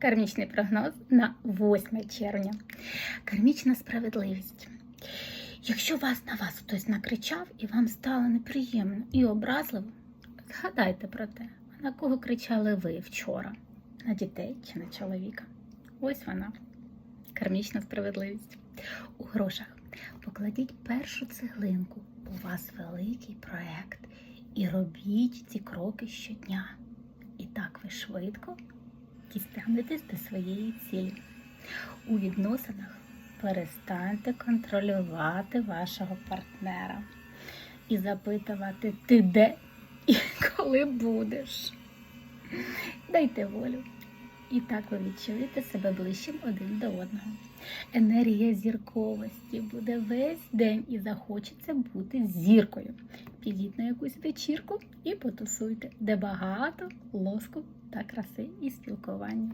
Кармічний прогноз на 8 червня. Кармічна справедливість. Якщо вас на вас хтось накричав і вам стало неприємно і образливо, згадайте про те, на кого кричали ви вчора, на дітей чи на чоловіка. Ось вона, кармічна справедливість. У грошах покладіть першу цеглинку. У вас великий проект. І робіть ці кроки щодня. І так ви швидко дістанетесь до своєї цілі. У відносинах перестаньте контролювати вашого партнера і запитувати, ти де і коли будеш. Дайте волю. І так ви відчуєте себе ближчим один до одного. Енергія зірковості буде весь день і захочеться бути зіркою. Підіть на якусь вечірку і потусуйте, де багато лоску та краси і спілкування.